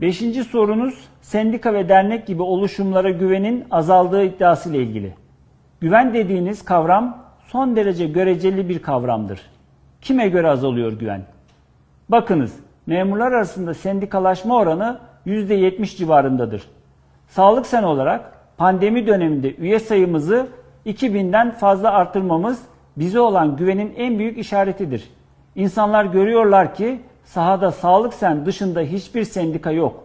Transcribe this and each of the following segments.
Beşinci sorunuz sendika ve dernek gibi oluşumlara güvenin azaldığı iddiası ile ilgili. Güven dediğiniz kavram son derece göreceli bir kavramdır. Kime göre azalıyor güven? Bakınız, memurlar arasında sendikalaşma oranı %70 civarındadır. Sağlık Sen olarak pandemi döneminde üye sayımızı 2000'den fazla artırmamız bize olan güvenin en büyük işaretidir. İnsanlar görüyorlar ki sahada Sağlık Sen dışında hiçbir sendika yok.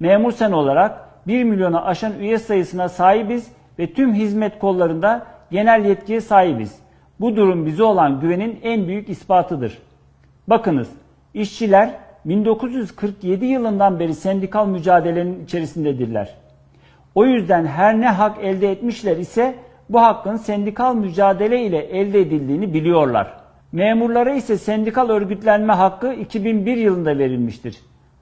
Memur Sen olarak 1 milyona aşan üye sayısına sahibiz ve tüm hizmet kollarında genel yetkiye sahibiz. Bu durum bize olan güvenin en büyük ispatıdır. Bakınız, işçiler 1947 yılından beri sendikal mücadelenin içerisindedirler. O yüzden her ne hak elde etmişler ise bu hakkın sendikal mücadele ile elde edildiğini biliyorlar. Memurlara ise sendikal örgütlenme hakkı 2001 yılında verilmiştir.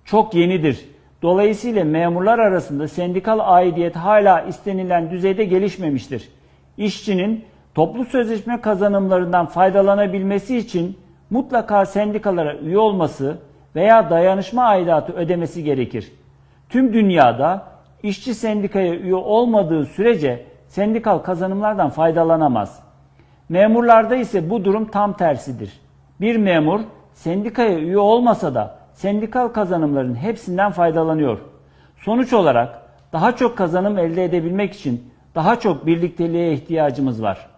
Çok yenidir. Dolayısıyla memurlar arasında sendikal aidiyet hala istenilen düzeyde gelişmemiştir. İşçinin toplu sözleşme kazanımlarından faydalanabilmesi için mutlaka sendikalara üye olması veya dayanışma aidatı ödemesi gerekir. Tüm dünyada işçi sendikaya üye olmadığı sürece sendikal kazanımlardan faydalanamaz. Memurlarda ise bu durum tam tersidir. Bir memur sendikaya üye olmasa da sendikal kazanımların hepsinden faydalanıyor. Sonuç olarak daha çok kazanım elde edebilmek için daha çok birlikteliğe ihtiyacımız var.